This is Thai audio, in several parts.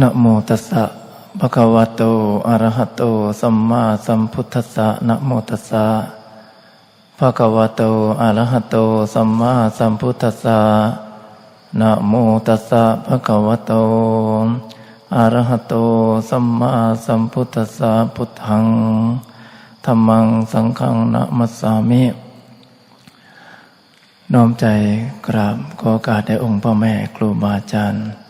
นะโมตัสสะภะคะวะโต อะระหะโต สัมมาสัมพุทธัสสะนะโมตัสสะภะคะวะโต อะระหะโต สัมมาสัมพุทธัสสะนะโมตัสสะภะคะวะโต อะระหะโต สัมมาสัมพุทธัสสะพุทธังธัมมังสังฆังนะมัสสามิ น้อมใจกราบขอโอกาสในองค์พ่อแม่ครูบาอาจารย์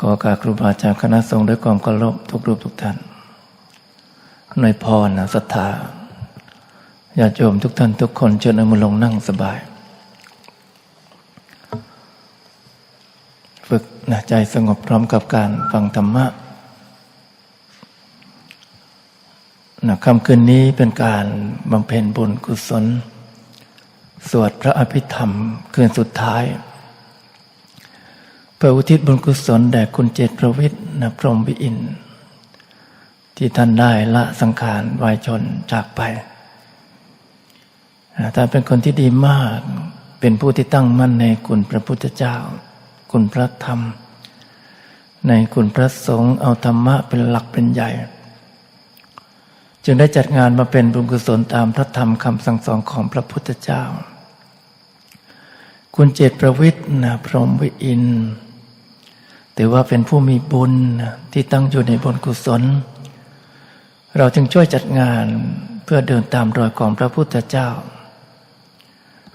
ขอกาสครูบาอาจารย์คณะสงฆ์ด้วยความเคารพทุกรูปทุกท่าน ในพรนะศรัทธาญาติโยมทุกท่านทุกคนเชิญเอามือลงนั่งสบาย ฝึกนะใจสงบพร้อมกับการฟังธรรมะนะคำคืนนี้เป็นการบำเพ็ญบุญกุศล สวดพระอภิธรรมคืนสุดท้าย เพื่ออุทิศบุญกุศลแด่คุณเจตประวิทย์นะพรหมวิอิน ที่ท่านได้ละสังขารวายชนจากไปท่านเป็นคนที่ดีมาก เป็นผู้ที่ตั้งมั่นในคุณพระพุทธเจ้า คุณพระธรรม ในคุณพระสงฆ์เอาธรรมะเป็นหลักเป็นใหญ่ จึงได้จัดงานมาเป็นบุญกุศลตามพระธรรมคำสั่งสอนของพระพุทธเจ้าคุณเจตประวิทย์นะพรหมวิอินทร์ ถือว่าเป็นผู้มีบุญที่ตั้งอยู่ในบุญกุศล เราจึงช่วยจัดงานเพื่อเดินตามรอยของพระพุทธเจ้า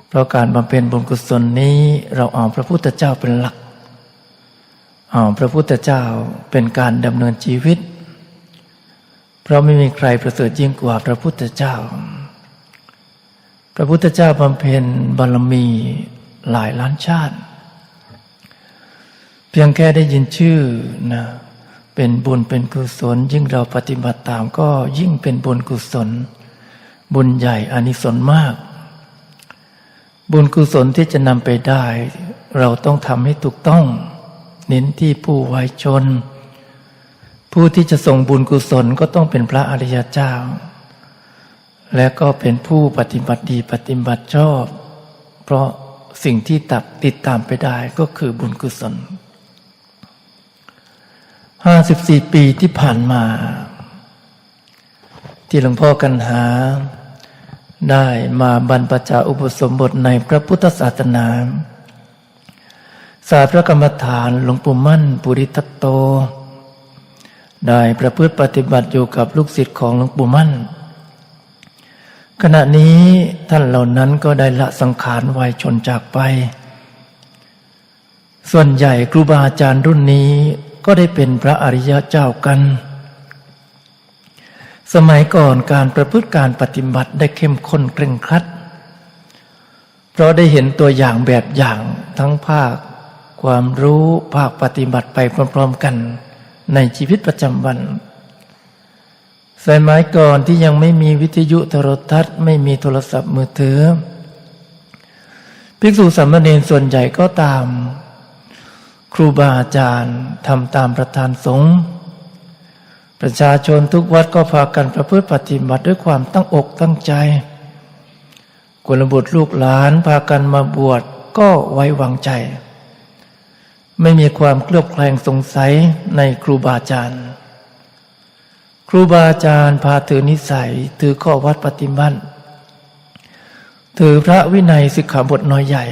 เพราะการบำเพ็ญบุญกุศลนี้เราเอาพระพุทธเจ้าเป็นหลักเอาพระพุทธเจ้าเป็นการดำเนินชีวิต เพราะไม่มีใครประเสริฐยิ่งกว่าพระพุทธเจ้า พระพุทธเจ้าบำเพ็ญบารมีหลายล้านชาติ พียงแค่ได้ยินชื่อนะเป็นบุญเป็นกุศล ยิ่งเราปฏิบัติตามก็ยิ่งเป็นบุญกุศล บุญใหญ่อานิสงส์มาก บุญกุศลที่จะนำไปได้ เราต้องทำให้ถูกต้อง เน้นที่ผู้ไวชน ผู้ที่จะส่งบุญกุศลก็ต้องเป็นพระอริยเจ้า และก็เป็นผู้ปฏิบัติดีปฏิบัติชอบ เพราะสิ่งที่ตัดติดตามไปได้ก็คือบุญกุศล ห้าสิบสี่ปีที่ผ่านมา ที่หลวงพ่อกันหา ได้มาบรรพชาอุปสมบทในพระพุทธศาสนาสายพระกรรมฐานหลวงปู่มั่นปุริทัตโต ได้ประพฤติปฏิบัติอยู่กับลูกศิษย์ของหลวงปู่มั่น ขณะนี้ท่านเหล่านั้นก็ได้ละสังขารวัยชนจากไปส่วนใหญ่ครูบาอาจารย์รุ่นนี้ ก็ได้เป็นพระอริยะเจ้ากัน สมัยก่อนการประพฤติการปฏิบัติได้เข้มข้นเคร่งครัด เพราะได้เห็นตัวอย่างแบบอย่างทั้งภาค ความรู้ภาคปฏิบัติไปพร้อมๆกันในชีวิตประจำวันสมัยก่อนที่ยังไม่มีวิทยุโทรทัศน์ ไม่มีโทรศัพท์มือถือ ภิกษุสามเณรส่วนใหญ่ก็ตาม ครูบาอาจารย์ทำตามประธานสงฆ์ประชาชนทุกวัดก็พากันประพฤติปฏิบัติด้วยความตั้งอกตั้งใจกุลบุตรลูกหลานพากันมาบวชก็ไว้วางใจ ไม่มีความเคลือบแคลงสงสัยในครูบาอาจารย์ ครูบาอาจารย์พาถือนิสัยถือข้อวัดปฏิบัติถือพระวินัยสิกขาบทน้อยใหญ่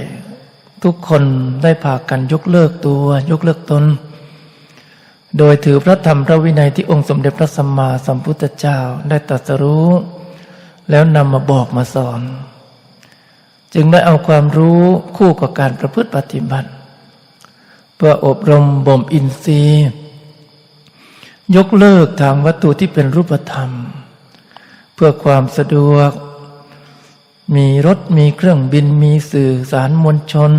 ทุกคนได้พากันยกเลิกตัวยกเลิกตน โดยถือพระธรรมพระวินัยที่องค์สมเด็จพระสัมมาสัมพุทธเจ้าได้ตรัสรู้ แล้วนำมาบอกมาสอน จึงได้เอาความรู้คู่กับการประพฤติปฏิบัติ เพื่ออบรมบ่มอินทรีย์ ยกเลิกทางวัตถุที่เป็นรูปธรรม เพื่อความสะดวก มีรถมีเครื่องบินมีสื่อสารมวลชน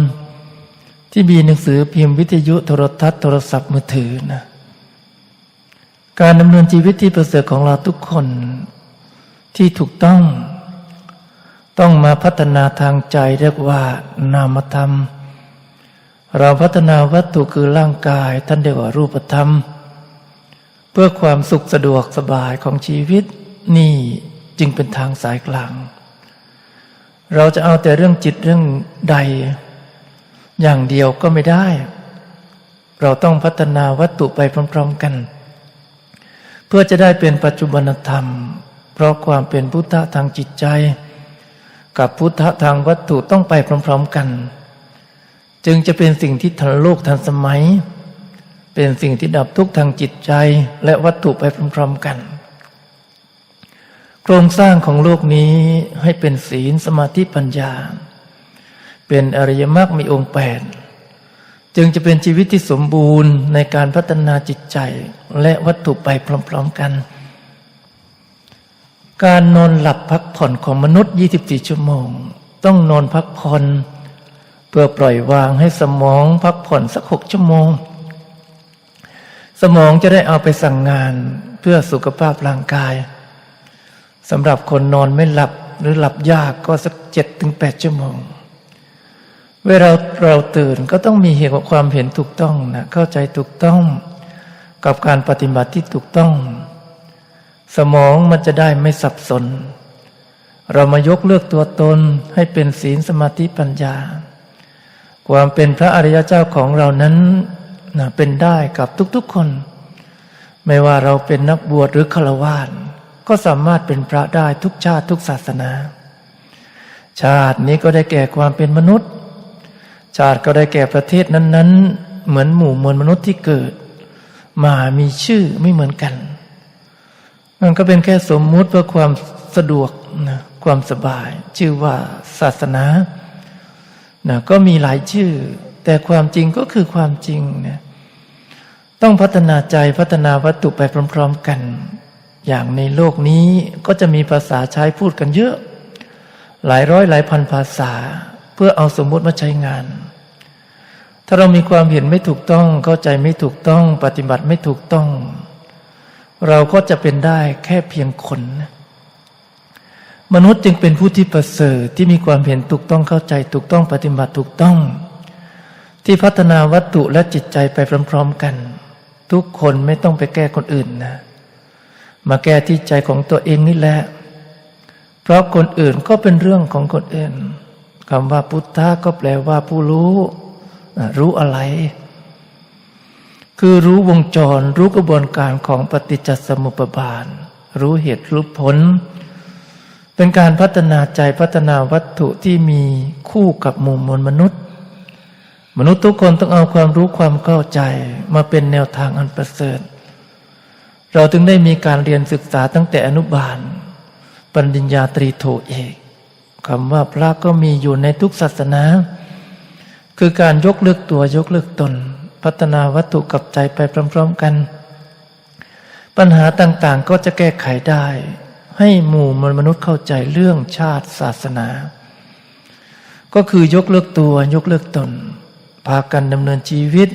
ที่มีหนังสือพิมพ์วิทยุโทรทัศน์โทรศัพท์มือถือนะการดำเนินชีวิตที่ประเสริฐของเราทุกคนที่ถูกต้อง ต้องมาพัฒนาทางใจเรียกว่านามธรรม เราพัฒนาวัตถุคือร่างกายท่านเรียกว่ารูปธรรม เพื่อความสุขสะดวกสบายของชีวิตนี่จึงเป็นทางสายกลาง เราจะเอาแต่เรื่องจิตเรื่องใด อย่างเดียวก็ไม่ได้ เราต้องพัฒนาวัตถุไปพร้อม ๆกัน เพื่อจะได้เป็นปัจจุบันธรรม เพราะความเป็นพุทธะทางจิตใจ กับพุทธะทางวัตถุต้องไปพร้อม ๆกัน จึงจะเป็นสิ่งที่ทันโลกทันสมัย เป็นสิ่งที่ดับทุกข์ทางจิตใจและวัตถุไปพร้อมๆกัน โครงสร้างของโลกนี้ให้เป็นศีลสมาธิปัญญา เป็นอริยมรรคมีองค์แปดจึงจะเป็นชีวิตที่สมบูรณ์ในการพัฒนาจิตใจและวัตถุไปพร้อมๆกัน การนอนหลับพักผ่อนของมนุษย์ 24 ชั่วโมง ต้องนอนพักผ่อนเพื่อปล่อยวางให้สมองพักผ่อนสักหกชั่วโมง สมองจะได้เอาไปสั่งงานเพื่อสุขภาพร่างกาย สำหรับคนนอนไม่หลับหรือหลับยากก็สักเจ็ดถึงแปดชั่วโมง เวลาเราตื่นก็ต้องมีเหตุความเห็นถูกต้องนะเข้าใจถูกต้อง กับการปฏิบัติที่ถูกต้อง สมองมันจะได้ไม่สับสน เรามายกเลือกตัวตนให้เป็นศีลสมาธิปัญญา ความเป็นพระอริยเจ้าของเรานั้นนะเป็นได้กับทุกๆคน ไม่ว่าเราเป็นนักบวชหรือฆราวาส ก็สามารถเป็นพระได้ทุกชาติทุกศาสนา ชาตินี้ก็ได้แก่ความเป็นมนุษย์ ชาติก็ได้แก่ประเทศนั้น ๆ เหมือนหมู่มวลมนุษย์ที่เกิด มามีชื่อไม่เหมือนกัน มันก็เป็นแค่สมมุติเพื่อความสะดวกนะความสบาย ชื่อว่าศาสนานะก็มีหลายชื่อ แต่ความจริงก็คือความจริงนะต้องพัฒนาใจพัฒนาวัตถุไปพร้อม ๆ กัน อย่างในโลกนี้ก็จะมีภาษาใช้พูดกันเยอะ หลายร้อยหลายพันภาษา เพื่อเอาสมมติมาใช้งาน ถ้าเรามีความเห็นไม่ถูกต้องเข้าใจไม่ถูกต้อง ปฏิบัติไม่ถูกต้อง เราก็จะเป็นได้แค่เพียงคนมนุษย์จึงเป็นผู้ที่ประเสริฐที่มีความเห็นถูกต้องเข้าใจ ถูกต้องปฏิบัติถูกต้อง ที่พัฒนาวัตถุและจิตใจไปพร้อมๆกัน ทุกคนไม่ต้องไปแก้คนอื่นนะ มาแก้ที่ใจของตัวเองนี่แหละ เพราะคนอื่นก็เป็นเรื่องของคนอื่นคำว่าพุทธะก็แปลว่าผู้รู้ รู้อะไร คือรู้วงจร รู้กระบวนการของปฏิจจสมุปบาท รู้เหตุรู้ผล เป็นการพัฒนาใจพัฒนาวัตถุที่มีคู่กับหมู่มวลมนุษย์ มนุษย์ทุกคนต้องเอาความรู้ความเข้าใจ มาเป็นแนวทางอันประเสริฐ เราถึงได้มีการเรียนศึกษาตั้งแต่อนุบาลปริญญาตรีโทเอกคำว่าพระก็มีอยู่ในทุกศาสนา คือการยกเลิกตัวยกเลิกตน พัฒนาวัตถุกับใจไปพร้อมๆกัน ปัญหาต่างๆก็จะแก้ไขได้ ให้หมู่มวลมนุษย์เข้าใจเรื่องชาติศาสนา ก็คือยกเลิกตัวยกเลิกตน พากันดำเนินชีวิต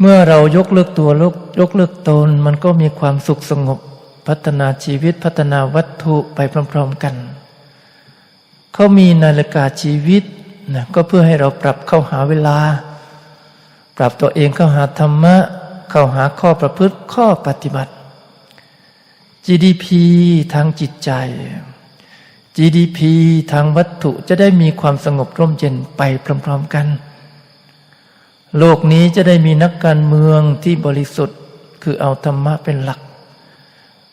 เมื่อเรายกเลิกตัวยกยกเลิกตนมันก็มีความสุขสงบ พัฒนาชีวิตพัฒนาวัตถุไปพร้อม ๆกัน เขามีนาฬิกาชีวิตนะก็เพื่อให้เราปรับเข้าหาเวลา ปรับตัวเองเข้าหาธรรมะ เข้าหาข้อประพฤติข้อปฏิบัติ GDP ทางจิตใจ GDP ทางวัตถุจะได้มีความสงบร่มเย็นไปพร้อม ๆ กัน โลกนี้จะได้มีนักการเมืองที่บริสุทธิ์ คือเอาธรรมะเป็นหลัก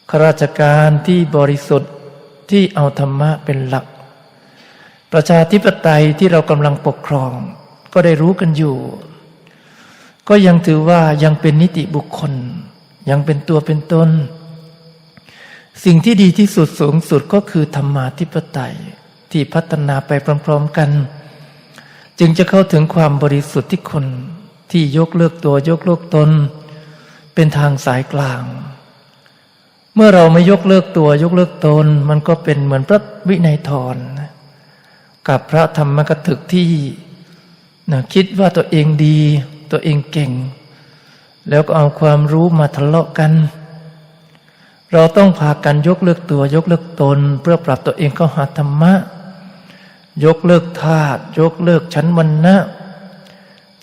ข้าราชการที่บริสุทธิ์ที่เอาธรรมะเป็นหลัก ประชาธิปไตยที่เรากำลังปกครอง ก็ได้รู้กันอยู่ ก็ยังถือว่ายังเป็นนิติบุคคล ยังเป็นตัวเป็นตนสิ่งที่ดีที่สุดสูงสุดก็คือธรรมาธิปไตยที่พัฒนาไปพร้อมๆกัน จึงจะเข้าถึงความบริสุทธิ์ที่คนที่ยกเลิกตัวยกเลิกตน เป็นทางสายกลาง เมื่อเราไม่ยกเลิกตัวยกเลิกตน มันก็เป็นเหมือนพระวินัยทรกับพระธรรมกถึกที่นะคิดว่าตัวเองดี ตัวเองเก่ง แล้วก็เอาความรู้มาทะเลาะกัน เราต้องพากันยกเลิกตัวยกเลิกตน เพื่อปรับตัวเองเข้าหาธรรมะ ยกเลิกธาตุยกเลิกชั้นวันนะ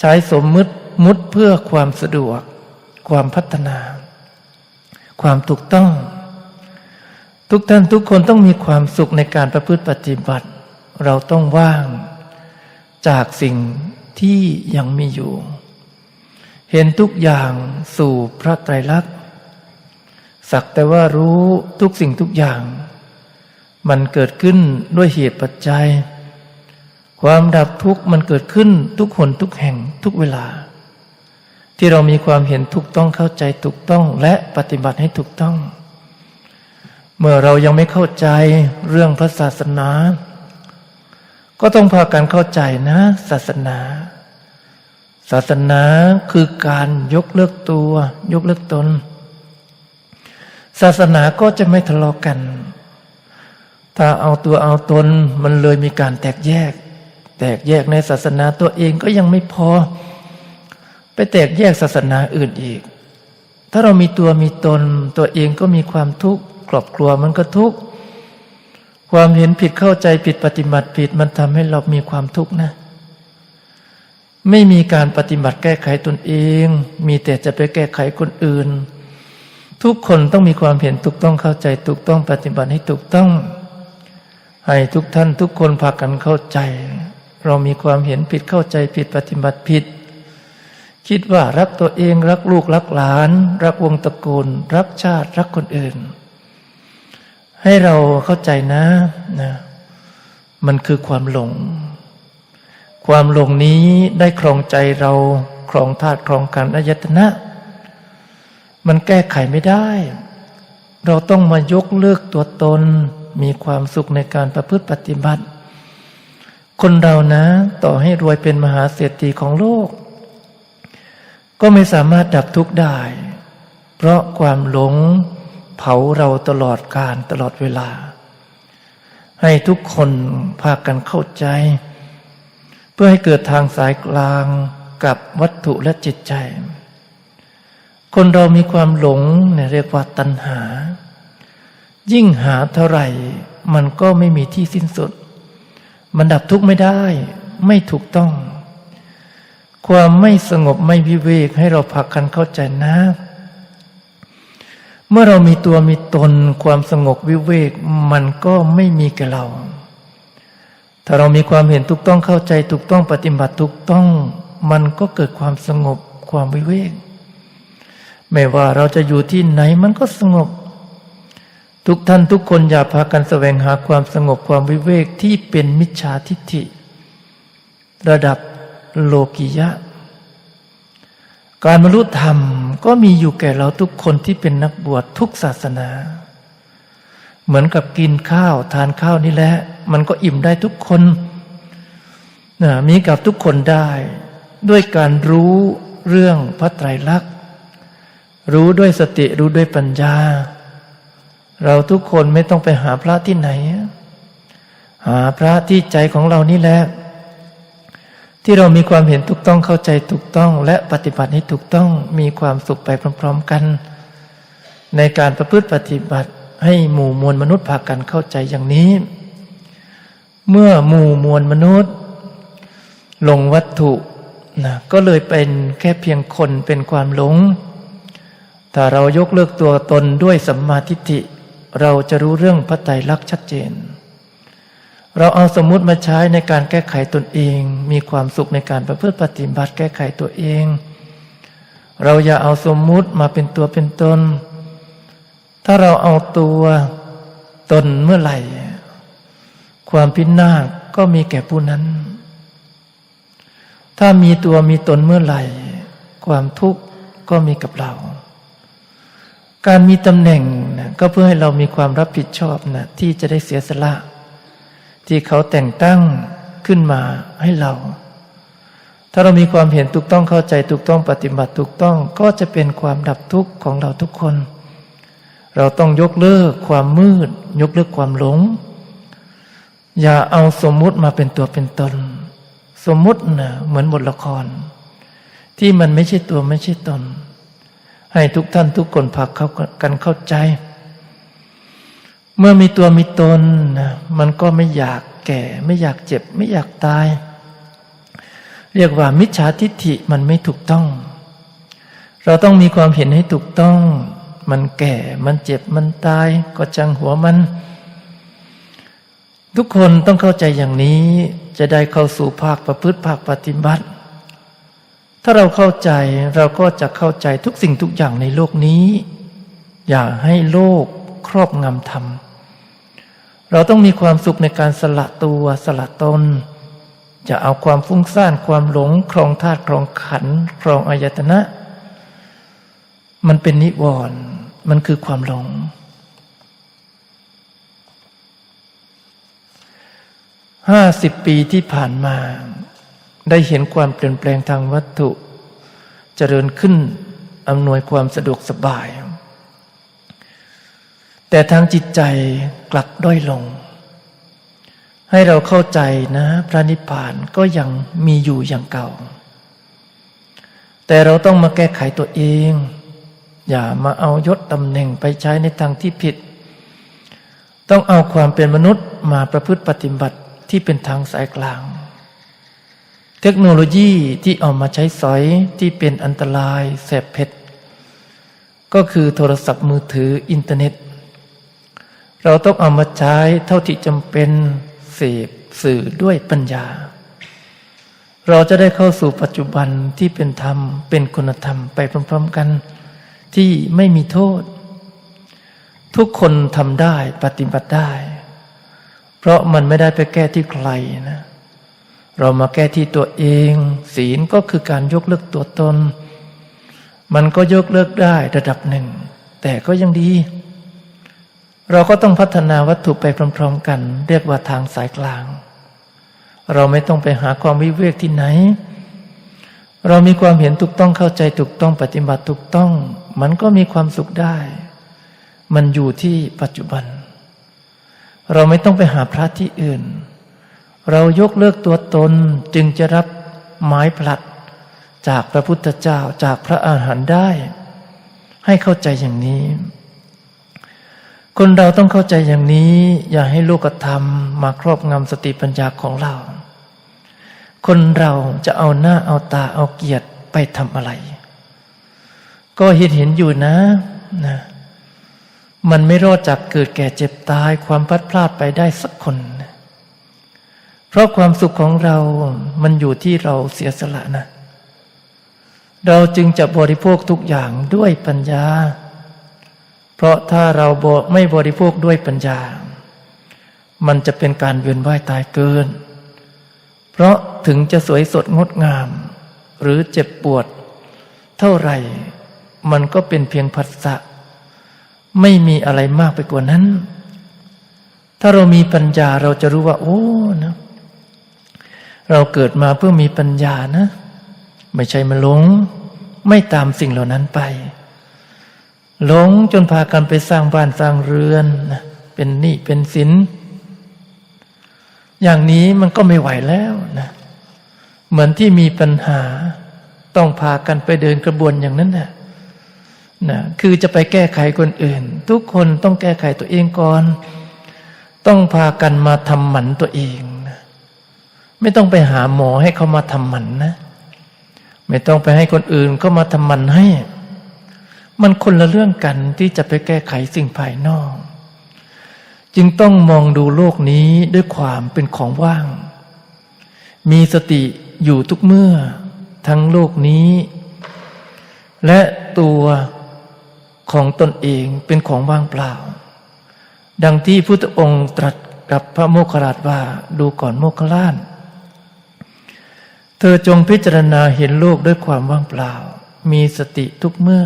ใช้สมมุติมุดเพื่อความสะดวก ความพัฒนา ความถูกต้อง ทุกท่านทุกคนต้องมีความสุขในการประพฤติปฏิบัติ เราต้องว่าง จากสิ่งที่ยังมีอยู่ เห็นทุกอย่างสู่พระไตรลักษณ์สักแต่ว่ารู้ทุกสิ่งทุกอย่าง มันเกิดขึ้นด้วยเหตุปัจจัย ความดับทุกข์มันเกิดขึ้นทุกหนทุกแห่งทุกเวลา ที่เรามีความเห็นถูกต้องเข้าใจถูกต้องและปฏิบัติให้ถูกต้อง เมื่อเรายังไม่เข้าใจเรื่องพระศาสนา ก็ต้องพากันเข้าใจนะ ศาสนา ศาสนาคือการยกเลิกตัว ยกเลิกตน ศาสนาก็จะไม่ทะเลาะกัน ถ้าเอาตัวเอาตนมันเลยมีการแตกแยก แตกแยกในศาสนาตัวเองก็ยังไม่พอ ไปแตกแยกศาสนาอื่นอีก ถ้าเรามีตัวมีตนตัวเองก็มีความทุกข์ครอบครัวมันก็ทุกข์ความเห็นผิดเข้าใจผิดปฏิบัติผิดมันทำให้เรามีความทุกข์นะ ไม่มีการปฏิบัติแก้ไขตนเอง มีแต่จะไปแก้ไขคนอื่น ทุกคนต้องมีความเห็นถูกต้องเข้าใจถูกต้องปฏิบัติให้ถูกต้อง ให้ทุกท่านทุกคนพากันเข้าใจ เรามีความเห็นผิดเข้าใจผิดปฏิบัติผิด คิดว่ารักตัวเองรักลูกรักหลาน รักวงตระกูล รักชาติรักคนอื่น ให้เราเข้าใจนะนะมันคือความหลง ความหลงนี้ได้ครองใจเราครองธาตุครองขันอายตนะ มันแก้ไขไม่ได้ เราต้องมายกเลิกตัวตน มีความสุขในการประพฤติปฏิบัติ คนเรานะ ต่อให้รวยเป็นมหาเศรษฐีของโลก ก็ไม่สามารถดับทุกข์ได้ เพราะความหลงเผาเราตลอดการตลอดเวลา ให้ทุกคนพากันเข้าใจ เพื่อให้เกิดทางสายกลางกับวัตถุและจิตใจ คนเรามีความหลงเนี่ยเรียกว่าตัณหา ยิ่งหาเท่าไหร่ มันก็ไม่มีที่สิ้นสุด มันดับทุกข์ไม่ได้ ไม่ถูกต้อง ความไม่สงบไม่วิเวกให้เราพักกันเข้าใจนะ เมื่อเรามีตัวมีตนความสงบวิเวก มันก็ไม่มีแก่เรา ถ้าเรามีความเห็นถูกต้องเข้าใจถูกต้องปฏิบัติถูกต้อง มันก็เกิดความสงบความวิเวกไม่ว่าเราจะอยู่ที่ไหนมันก็สงบ ทุกท่านทุกคนอย่าพากันแสวงหาความสงบความวิเวกที่เป็นมิจฉาทิฏฐิ ระดับโลกิยะ การบรรลุธรรมก็มีอยู่แก่เราทุกคนที่เป็นนักบวชทุกศาสนา เหมือนกับกินข้าวทานข้าวนี่แหละ มันก็อิ่มได้ทุกคนนะมีกับทุกคนได้ ด้วยการรู้เรื่องพระไตรลักษณ์ รู้ด้วยสติรู้ด้วยปัญญา เราทุกคนไม่ต้องไปหาพระที่ไหน หาพระที่ใจของเรานี่แหละที่เรามีความเห็นถูกต้องเข้าใจถูกต้อง และปฏิบัติให้ถูกต้องมีความสุขไปพร้อม ๆกัน ในการประพฤติปฏิบัติให้หมู่มวลมนุษย์พากันเข้าใจอย่างนี้ เมื่อหมู่มวลมนุษย์ลงวัตถุนะก็เลยเป็นแค่เพียงคนเป็นความหลง ถ้าเรายกเลิกตัวตนด้วยสัมมาทิฏฐิ เราจะรู้เรื่องพระไตรลักษณ์ชัดเจน เราเอาสมมุติมาใช้ในการแก้ไขตนเอง มีความสุขในการประพฤติปฏิบัติแก้ไขตัวเอง เราอย่าเอาสมมุติมาเป็นตัวเป็นตน ถ้าเราเอาตัวตนเมื่อไหร่ ความพินาศก็มีแก่ผู้นั้น ถ้ามีตัวมีตนเมื่อไหร่ ความทุกข์ก็มีกับเรา การมีตำแหน่งนะก็เพื่อให้เรามีความรับผิดชอบนะที่จะได้เสียสละ ที่เขาแต่งตั้งขึ้นมาให้เรา ถ้าเรามีความเห็นถูกต้องเข้าใจถูกต้องปฏิบัติถูกต้องก็จะเป็นความดับทุกข์ของเราทุกคน เราต้องยกเลิกความมืด ยกเลิกความหลง อย่าเอาสมมุติมาเป็นตัวเป็นตน สมมุตินะเหมือนบทละคร ที่มันไม่ใช่ตัวไม่ใช่ตน ให้ทุกท่านทุกคนพักเข้ากันเข้าใจ เมื่อมีตัวมีตนนะมันก็ไม่อยากแก่ ไม่อยากเจ็บ ไม่อยากตาย เรียกว่ามิจฉาทิฏฐิมันไม่ถูกต้อง เราต้องมีความเห็นให้ถูกต้อง มันแก่มันเจ็บมันตาย ก็จังหัวมัน ทุกคนต้องเข้าใจอย่างนี้จะได้เข้าสู่ภาคประพฤติภาคปฏิบัติ ถ้าเราเข้าใจเราก็จะเข้าใจทุกสิ่งทุกอย่างในโลกนี้ อย่าให้โลกครอบงำธรรม เราต้องมีความสุขในการสละตัวสละตน จะเอาความฟุ้งซ่านความหลง ครองธาตุครองขันครองอายตนะ มันเป็นนิวรณ์มันคือความหลงห้าสิบปีที่ผ่านมา ได้เห็นความเปลี่ยนแปลงทางวัตถุ เจริญขึ้นอำนวยความสะดวกสบาย แต่ทางจิตใจกลับด้อยลง ให้เราเข้าใจนะ พระนิพพานก็ยังมีอยู่อย่างเก่า แต่เราต้องมาแก้ไขตัวเอง อย่ามาเอายศตำแหน่งไปใช้ในทางที่ผิด ต้องเอาความเป็นมนุษย์มาประพฤติปฏิบัติที่เป็นทางสายกลาง เทคโนโลยีที่เอามาใช้สอยที่เป็นอันตรายแสบเผ็ดก็คือโทรศัพท์มือถืออินเทอร์เน็ต เราต้องเอามาใช้เท่าที่จำเป็นเสพสื่อด้วยปัญญา เราจะได้เข้าสู่ปัจจุบันที่เป็นธรรมเป็นคุณธรรมไปพร้อมๆกัน ที่ไม่มีโทษ ทุกคนทำได้ปฏิบัติได้ เพราะมันไม่ได้ไปแก้ที่ใครนะ เรามาแก้ที่ตัวเอง ศีลก็คือการยกเลิกตัวตน มันก็ยกเลิกได้ระดับหนึ่ง แต่ก็ยังดี เราก็ต้องพัฒนาวัตถุไปพร้อมๆกัน เรียกว่าทางสายกลาง เราไม่ต้องไปหาความวิเวกที่ไหน เรามีความเห็นถูกต้องเข้าใจถูกต้องปฏิบัติถูกต้อง มันก็มีความสุขได้ มันอยู่ที่ปัจจุบัน เราไม่ต้องไปหาพระที่อื่น เรายกเลิกตัวตนจึงจะรับไม้ผลัด จากพระพุทธเจ้าจากพระอาหารหันต์ได้ ให้เข้าใจอย่างนี้ คนเราต้องเข้าใจอย่างนี้ อย่าให้โลกธรรมมาครอบงำสติปัญญาของเรา คนเราจะเอาหน้าเอาตาเอาเกียรติไปทำอะไร ก็เห็นเห็นอยู่นะนะ มันไม่รอดจากเกิดแก่เจ็บตายความพลัดพลาดไปได้สักคน เพราะความสุขของเรามันอยู่ที่เราเสียสละนะ เราจึงจะบริโภคทุกอย่างด้วยปัญญา เพราะถ้าเราไม่บริโภคด้วยปัญญา มันจะเป็นการเวียนว่ายตายเกิน เพราะถึงจะสวยสดงดงาม หรือเจ็บปวด เท่าไหร่ มันก็เป็นเพียงผัสสะ ไม่มีอะไรมากไปกว่านั้นถ้าเรามีปัญญาเราจะรู้ว่า โอ้นะ เราเกิดมาเพื่อมีปัญญานะ ไม่ใช่มาหลง ไม่ตามสิ่งเหล่านั้นไป หลงจนพากันไปสร้างบ้านสร้างเรือนนะเป็นหนี้เป็นสินอย่างนี้มันก็ไม่ไหวแล้วนะเหมือนที่มีปัญหาต้องพากันไปเดินกระบวนอย่างนั้นนะ่ะนะคือจะไปแก้ไขคนอื่น ทุกคนต้องแก้ไขตัวเองก่อน ต้องพากันมาทำหมันตัวเอง ไม่ต้องไปหาหมอให้เขามาทำมันนะ ไม่ต้องไปให้คนอื่นเขามาทำมันให้ มันคนละเรื่องกันที่จะไปแก้ไขสิ่งภายนอก จึงต้องมองดูโลกนี้ด้วยความเป็นของว่าง มีสติอยู่ทุกเมื่อ ทั้งโลกนี้ และตัวของตนเองเป็นของว่างเปล่า ดังที่พุทธองค์ตรัสกับพระโมคคัลลาชว่าดูก่อนโมคคัลลาน เธอจงพิจารณาเห็นโลกด้วยความว่างเปล่า มีสติทุกเมื่อ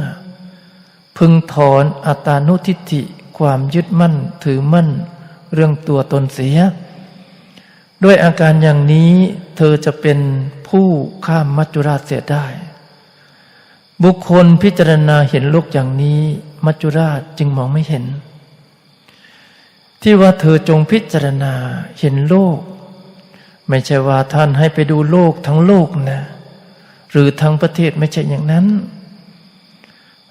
พึงถอนอัตานุทิฏฐิความยึดมั่นถือมั่น เรื่องตัวตนเสีย ด้วยอาการอย่างนี้เธอจะเป็นผู้ข้ามมัจจุราชเสียได้ บุคคลพิจารณาเห็นโลกอย่างนี้ มัจจุราชจึงมองไม่เห็น ที่ว่าเธอจงพิจารณาเห็นโลก ไม่ใช่ว่าท่านให้ไปดูโลกทั้งโลกนะ หรือทั้งประเทศไม่ใช่อย่างนั้น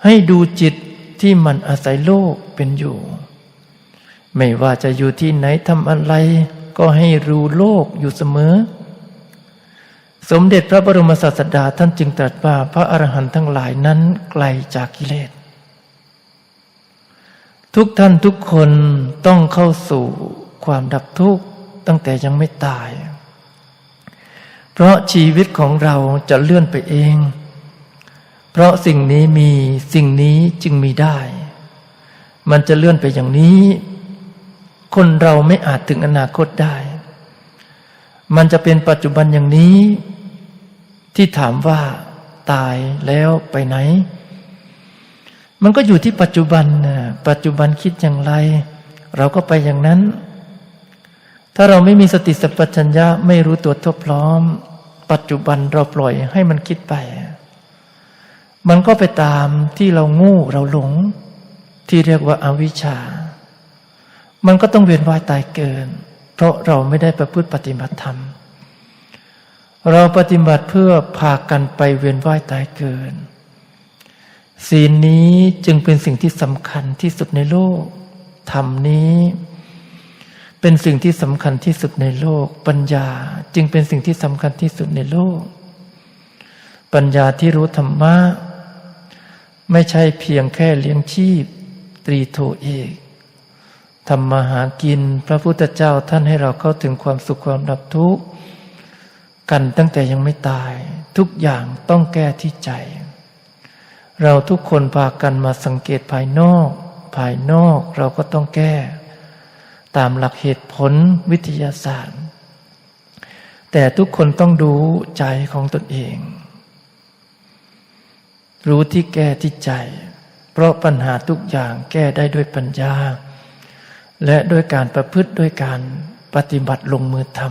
ให้ดูจิตที่มันอาศัยโลกเป็นอยู่ ไม่ว่าจะอยู่ที่ไหนทำอะไร ก็ให้รู้โลกอยู่เสมอ สมเด็จพระบรมศาสดาท่านจึงตรัสว่าพระอรหันต์ทั้งหลายนั้นไกลจากกิเลสทุกท่านทุกคนต้องเข้าสู่ความดับทุกข์ตั้งแต่ยังไม่ตาย พราะชีวิตของเราจะเลื่อนไปเอง เพราะสิ่งนี้มีสิ่งนี้จึงมีได้ มันจะเลื่อนไปอย่างนี้ คนเราไม่อาจถึงอนาคตได้ มันจะเป็นปัจจุบันอย่างนี้ ที่ถามว่าตายแล้วไปไหน มันก็อยู่ที่ปัจจุบันนะปัจจุบันคิดอย่างไร เราก็ไปอย่างนั้น ถ้าเราไม่มีสติสัพพัญญะไม่รู้ตัวทั่วพร้อม ปัจจุบันเราปล่อยให้มันคิดไป มันก็ไปตามที่เรางูเราหลง ที่เรียกว่าอาวิชชา มันก็ต้องเวียนว่ายตายเกิน เพราะเราไม่ได้ประพฤติปฏิบัติธรรม เราปฏิบัติเพื่อพากันไปเวียนว่ายตายเกิน ศีลนี้จึงเป็นสิ่งที่สำคัญที่สุดในโลกธรรมนี้ เป็นสิ่งที่สำคัญที่สุดในโลก ปัญญาจึงเป็นสิ่งที่สำคัญที่สุดในโลก ปัญญาที่รู้ธรรมะไม่ใช่เพียงแค่เลี้ยงชีพ ตรีโทเอกทำมาหากินพระพุทธเจ้าท่านให้เราเข้าถึงความสุขความดับทุกข์กันตั้งแต่ยังไม่ตาย ทุกอย่างต้องแก้ที่ใจ เราทุกคนพากันมาสังเกตภายนอก ภายนอกเราก็ต้องแก้ ตามหลักเหตุผลวิทยาศาสตร์ แต่ทุกคนต้องดูใจของตนเอง รู้ที่แก้ที่ใจ เพราะปัญหาทุกอย่างแก้ได้ด้วยปัญญา และด้วยการประพฤติด้วยการปฏิบัติลงมือท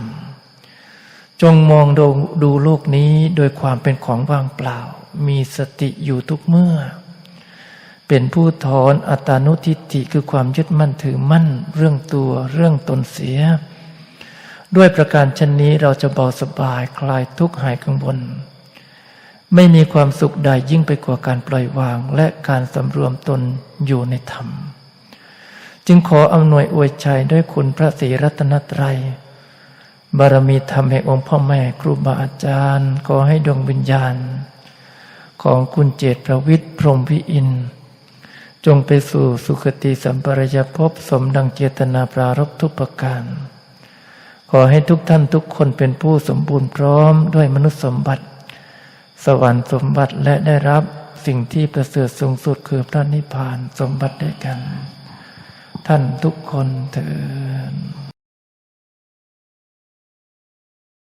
ำจงมองดูดูโลกนี้โดยความเป็นของว่างเปล่า มีสติอยู่ทุกเมื่อ เป็นผู้ถอนอัตานุทิฏฐิคือความยึดมั่นถือมั่น เรื่องตัวเรื่องตนเสีย ด้วยประการชนนี้เราจะเบาสบายคลายทุกข์หายกังวลไม่มีความสุขใดยิ่งไปกว่าการปล่อยวางและการสำรวมตนอยู่ในธรรม จึงขออำนวยอวยชัยด้วยคุณพระศรีรัตนตรัย บารมีธรรมแห่งองค์พ่อแม่ครูบาอาจารย์ ขอให้ดวงวิญญาณ ของคุณเจตประวิทย์พรหมวิอินทร์ จงไปสู่สุคติสัมปรายภพสมดังเจตนาปรารบทุกประการ ขอให้ทุกท่านทุกคนเป็นผู้สมบูรณ์พร้อมด้วยมนุษย์สมบัติ สวรรค์สมบัติและได้รับสิ่งที่ประเสริฐสูงสุดคือพระนิพพานสมบัติด้วยกัน ท่านทุกคนเถิด